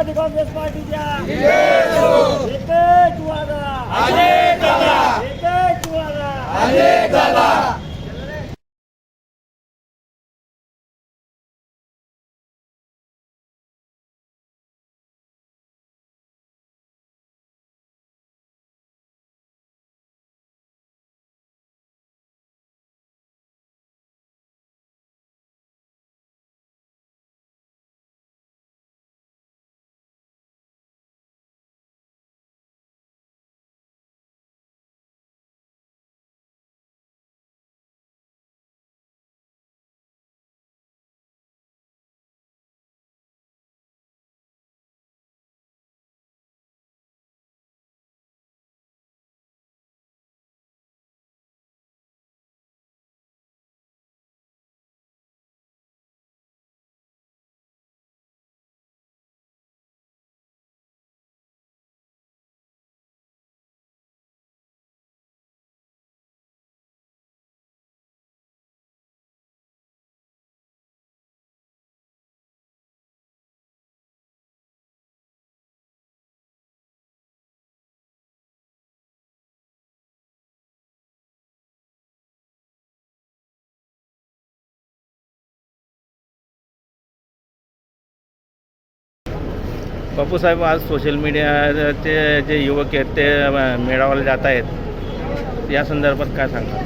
पार्टीच्या. एकच वादा. एकच वादा बापूसाहेब आज सोशल मीडियाचे जे युवक आहेत ते मेळाव्याला जात आहेत. या संदर्भात काय सांगा?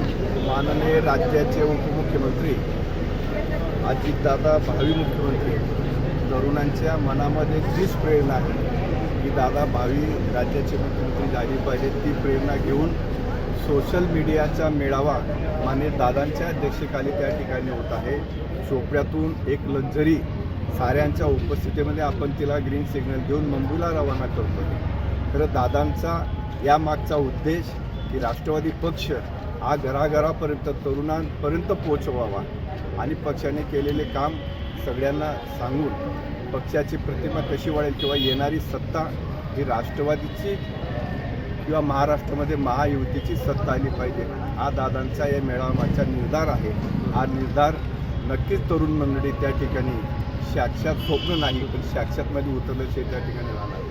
माननीय राज्याचे उपमुख्यमंत्री अजितदादा भावी मुख्यमंत्री तरुणांच्या मनामध्ये तीच प्रेरणा आहे की दादा भावी राज्याचे मुख्यमंत्री झाली पाहिजे ती प्रेरणा घेऊन सोशल मीडियाचा मेळावा माननीय दादांच्या अध्यक्षतेखाली त्या ठिकाणी होत आहे. चोपड्यातून एक लक्झरी साऱ्यांच्या उपस्थितीमध्ये आपण तिला ग्रीन सिग्नल देऊन मुंबईला रवाना करतो. खरं दादांचा यामागचा उद्देश की राष्ट्रवादी पक्ष हा घराघरापर्यंत तरुणांपर्यंत पोचवावा आणि पक्षाने केलेले काम सगळ्यांना सांगून पक्षाची प्रतिमा कशी वाढेल किंवा येणारी सत्ता ही राष्ट्रवादीची किंवा महाराष्ट्रामध्ये महायुतीची सत्ता आली पाहिजे. हा दादांचा या मेळाव्याचा निर्धार आहे. हा निर्धार नक्कीच तरुण मंडळी त्या ठिकाणी साक्षात स्वप्न नाही पण साक्षातमध्ये उतरल्याशिवाय त्या ठिकाणी राहणार